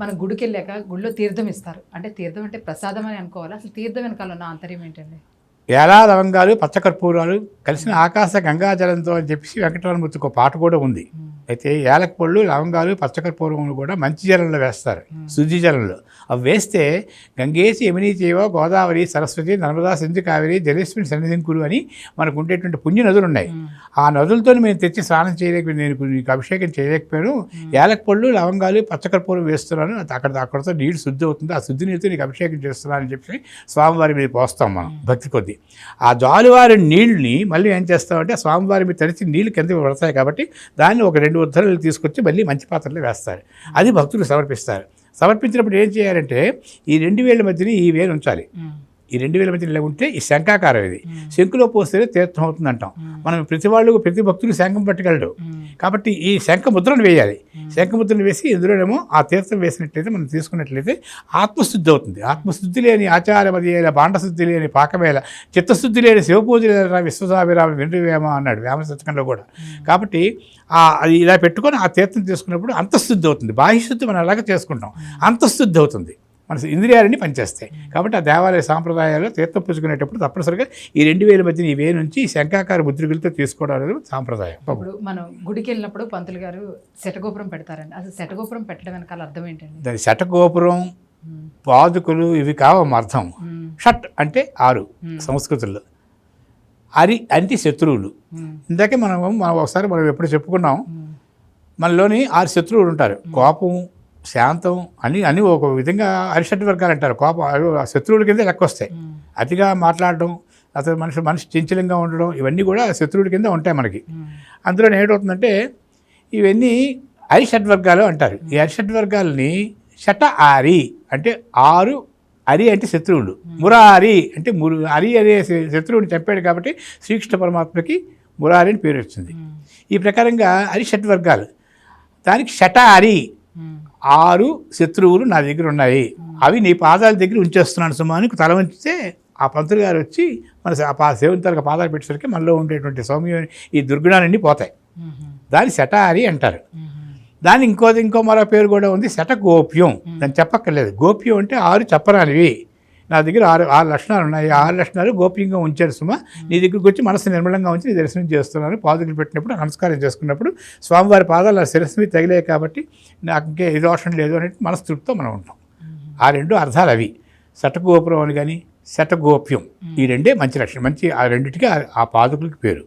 మనం గుడికి వెళ్ళాక గుడిలో తీర్థం ఇస్తారు. అంటే తీర్థం అంటే ప్రసాదం అని అనుకోవాలి? అసలు తీర్థం వెనకాల ఉన్న ఆంతర్యం ఏంటండి? ఏలా లవంగాలు పచ్చకర్పూరాలు కలిసిన ఆకాశ గంగాజలంతో అని చెప్పేసి వెంకటరమూర్తికి ఒక పాట కూడా ఉంది. అయితే ఏలక పళ్ళు లవంగాలు పచ్చకర్పూరములు కూడా మంచి జలంలో వేస్తారు. శుద్ధి జలంలో. అవి వేస్తే గంగేసి యమినీ చేవ గోదావరి సరస్వతి నర్మదా సింధు కావేరి జలేశ్వరి సన్నిధింకులు అని మనకు ఉండేటువంటి పుణ్య నదులు ఉన్నాయి ఆ నదులతో మేము తెచ్చి స్నానం చేయలేక నేను నీకు అభిషేకం చేయలేకపోయాను. ఏలక పళ్ళు లవంగాలు పచ్చకర్పూరం వేస్తున్నాను. అక్కడ అక్కడతో నీరు శుద్ధి అవుతుంది. ఆ శుద్ధి నీరుతో నీకు అభిషేకం చేస్తున్నాను అని చెప్పి స్వామివారి మీద పోస్తాం మనం భక్తి కొద్దీ. ఆ జాలువారి నీళ్ళని మళ్ళీ ఏం చేస్తామంటే స్వామివారి మీద తడిచి నీళ్ళు కింద పడతాయి కాబట్టి దాన్ని ఒక రెండు ఉద్ధరణలు తీసుకొచ్చి మళ్ళీ మంచి పాత్రలో వేస్తారు. అది భక్తులు సమర్పిస్తారు. సమర్పించినప్పుడు ఏం చేయాలంటే ఈ రెండు వేల మధ్యన ఈ వేలు ఉంచాలి. ఈ రెండు వేల మధ్యన ఇలా ఉంటే ఈ శంఖాకారం ఇది. శంకులో పోస్తేనే తీర్థం అవుతుంది అంటాం మనం ప్రతి వాళ్ళు ప్రతి భక్తులు శంఖం పట్టుకెళ్ళడు కాబట్టి ఈ శంఖ ముద్రను వేయాలి. శంఖ ముద్రను వేసి ఇందులోనేమో ఆ తీర్థం వేసినట్లయితే మనం తీసుకున్నట్లయితే ఆత్మశుద్ధి అవుతుంది. ఆత్మశుద్ధి లేని ఆచారమది బాండశుద్ధి లేని పాకమేల చిత్తశుద్ధి లేని శివపూజ విశ్వసాభిరామ వెండివేమ అన్నాడు వేమ శతకంలో కూడా. కాబట్టి ఆ అది ఇలా పెట్టుకొని ఆ తీర్థం తీసుకున్నప్పుడు అంతఃశుద్ధి అవుతుంది. బాహ్యశుద్ధి మనం అలాగే చేసుకుంటాం. అంతఃశుద్ధి అవుతుంది. మన ఇంద్రియాలన్నీ పనిచేస్తాయి. కాబట్టి ఆ దేవాలయ సాంప్రదాయాల్లో తీర్థం పుచ్చుకునేటప్పుడు తప్పనిసరిగా ఈ రెండు వేల మధ్యన ఈ వే నుంచి ఈ శంఖాకార ముద్రికలతో తీసుకోవడం అనేది సాంప్రదాయం. ఇప్పుడు మనం గుడికి వెళ్ళినప్పుడు పంతులు గారు శటగోపురం పెడతారండి. అసలు శటగోపురం పెట్టడం వెనకాల అర్థం ఏంటండి? దాని శటగోపురం పాదుకులు ఇవి కావమ్మ అర్థం. షట్ అంటే ఆరు సంస్కృతుల్లో. అరి అంటే శత్రువులు. ఇందాకే మనం మనం ఒకసారి మనం ఎప్పుడు చెప్పుకున్నాం. మనలోని ఆరు శత్రువులు ఉంటారు. కోపం శాంతం అని అని ఒక విధంగా అరిషట్ వర్గాలు అంటారు కోపం శత్రువుల కింద లెక్క వస్తాయి. అతిగా మాట్లాడడం అతను మనిషి మనిషి చంచలంగా ఉండడం ఇవన్నీ కూడా శత్రువుల కింద ఉంటాయి మనకి. అందులో ఏటవుతుందంటే ఇవన్నీ అరిషడ్ వర్గాలు అంటారు ఈ అరిషడ్ వర్గాలని షట ఆరి అంటే ఆరు అరి అంటే శత్రువులు మురారి అంటే మురు అరి అనే శత్రువుని చంపాడు కాబట్టి శ్రీకృష్ణ పరమాత్మకి మురారి అని పేరు వచ్చింది. ఈ ప్రకారంగా అరిషడ్ వర్గాలు దానికి షట అరి. ఆరు శత్రువులు నా దగ్గర ఉన్నాయి. అవి నీ పాదాల దగ్గర ఉంచేస్తున్నాను సుమా అని తల వంచితే ఆ పంతులు గారు వచ్చి మన స- ఆ పా సేవని తరగ పాదాలు పెట్టేసరికి మనలో ఉండేటువంటి సౌమ్య ఈ దుర్గుణాలన్నీ పోతాయి. దాన్ని శటారి అంటారు. దాని ఇంకో ఇంకో మరో పేరు కూడా ఉంది శట గోప్యం దాన్ని చెప్పక్కర్లేదు. గోప్యం అంటే ఆరు చెప్పరానివి. నా దగ్గర ఆరు ఆరు లక్షణాలు ఉన్నాయి. ఆరు లక్షణాలు గోప్యంగా ఉంచారు సుమా. నీ దగ్గరికి వచ్చి మనసు నిర్మలంగా ఉంచి నీ దర్శనం చేస్తున్నాను. పాదుకులు పెట్టినప్పుడు నమస్కారం చేసుకున్నప్పుడు స్వామివారి పాదాలు నా శిరస్సు మీద తగిలాయి కాబట్టి నాకు ఇంకే ఏ దోషం లేదు అనేది మనస్తృప్తితో మనం ఉంటాం. ఆ రెండు అర్థాలు అవి. శటగోపురం అని కానీ శటగోప్యం ఈ రెండే మంచి లక్షణం. మంచి ఆ రెండింటికి ఆ పాదుకులకి పేరు.